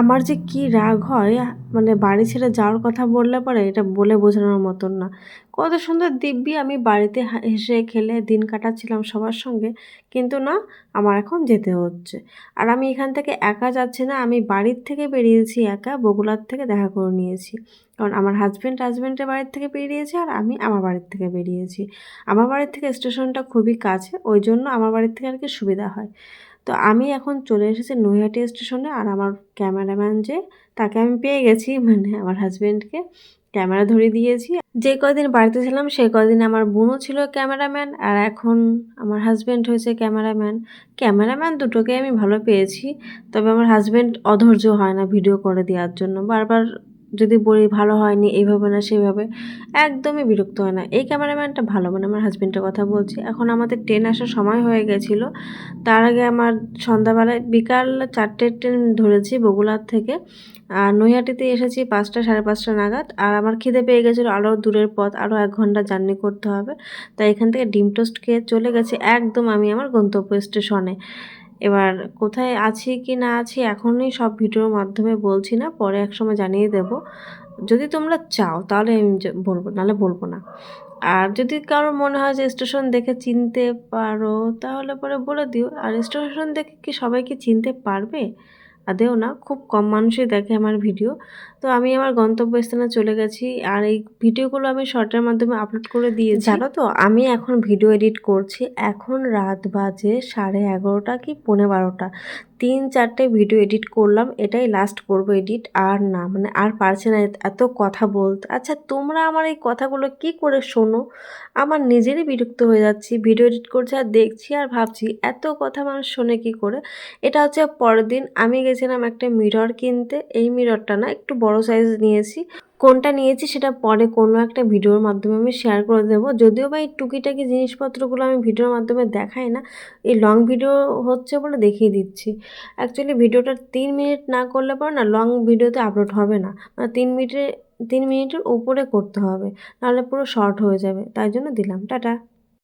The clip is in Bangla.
আমার যে কি রাগ হয় মানে বাড়ি ছেড়ে যাওয়ার কথা বললে পরে এটা বলে বোঝানোর মতন না। কত সুন্দর দিব্যি আমি বাড়িতে হেসে খেলে দিন কাটাচ্ছিলাম সবার সঙ্গে, কিন্তু না, আমার এখন যেতে হচ্ছে। আর আমি এখান থেকে একা যাচ্ছি না, আমি বাড়ির থেকে বেরিয়েছি একা, বগুলার থেকে দেখা করে নিয়েছি। কারণ আমার হাজব্যান্ড হাজব্যান্ডের বাড়ির থেকে বেরিয়েছে আর আমি আমার বাড়ির থেকে বেরিয়েছি। আমার বাড়ির থেকে স্টেশনটা খুবই কাছে, ওই জন্য আমার বাড়ির থেকে আর কি সুবিধা হয়। তো আমি এখন চলে এসেছি নৈহাটি স্টেশনে আর আমার ক্যামেরাম্যান যে, তাকে আমি পেয়ে গেছি মানে আমার হাজব্যান্ডকে ক্যামেরা ধরে দিয়েছি। যে কদিন বাড়িতে ছিলাম, সে কদিন আমার বোনও ছিল ক্যামেরাম্যান, আর এখন আমার হাজব্যান্ড হয়েছে ক্যামেরাম্যান। ক্যামেরাম্যান দুটোকে আমি ভালো পেয়েছি, তবে আমার হাজব্যান্ড অধৈর্য হয় না ভিডিও করে দেওয়ার জন্য। বারবার যদি বলি ভালো হয়নি, এইভাবে না, সেইভাবে, একদমই বিরক্ত হয় না। এই ক্যামেরাম্যানটা ভালো মানে আমার হাজব্যান্ডের কথা বলছি। এখন আমাদের ট্রেন আসার সময় হয়ে গেছিল। তার আগে আমার সন্ধ্যাবেলায় বিকাল চারটের ট্রেন ধরেছি বগুলার থেকে। আর নৈহাটিতে এসেছি পাঁচটা, সাড়ে পাঁচটা নাগাদ। আর আমার খিদে পেয়ে গেছিল আরও দূরের পথ আরও এক ঘণ্টা জার্নি করতে হবে। তাই এখান থেকে ডিম টোস্ট খেয়ে চলে গেছি একদম আমি আমার গন্তব্য স্টেশনে। এবার কোথায় আছি কি না আছি এখনই সব ভিডিওর মাধ্যমে বলছি না, পরে একসময় জানিয়ে দেব। যদি তোমরা চাও তাহলে আমি বলব, নাহলে বলব না। আর যদি কারোর মনে হয় যে স্টেশন দেখে চিনতে পারো তাহলে পরে বলে দিও। আর স্টেশন দেখে কি সবাইকে চিনতে পারবে? আদেও না, খুব কম মানুষই দেখে আমার ভিডিও। তো আমি আমার গন্তব্যস্থানে চলে গেছি আর এই ভিডিওগুলো আমি শর্টের মাধ্যমে আপলোড করে দিয়ে জানো তো, আমি এখন ভিডিও এডিট করছি এখন রাত বাজে সাড়ে এগারোটা কি পৌনে বারোটা। তিন চারটে ভিডিও এডিট করলাম, এটাই লাস্ট করব এডিট আর না মানে আর পারছে না এত কথা বলতে। আচ্ছা তোমরা আমার এই কথাগুলো কি করে শোনো? আমার নিজেরই বিরক্ত হয়ে যাচ্ছি ভিডিও এডিট করছি আর দেখছি আর ভাবছি, এত কথা মানুষ শোনে কি করে? এটা হচ্ছে পরের দিন, আমি গেছিলাম একটা মিরর কিনতে, এই মিররটা না একটু বড় সাইজ নিয়েছি। কোনটা নিয়েছি সেটা পরে কোনো একটা ভিডিওর মাধ্যমে আমি শেয়ার করে দেব। যদিও বা এই টুকিটাকি জিনিসপত্রগুলো আমি ভিডিওর মাধ্যমে দেখাই না, এই লং ভিডিও হচ্ছে বলে দেখিয়ে দিচ্ছি। অ্যাকচুয়ালি ভিডিওটা তিন মিনিট না করলে পর না লং ভিডিওতে আপলোড হবে না। মানে তিন মিনিটে, তিন মিনিটের উপরে করতে হবে, নাহলে পুরো শর্ট হয়ে যাবে। তাই জন্য দিলাম। টাটা।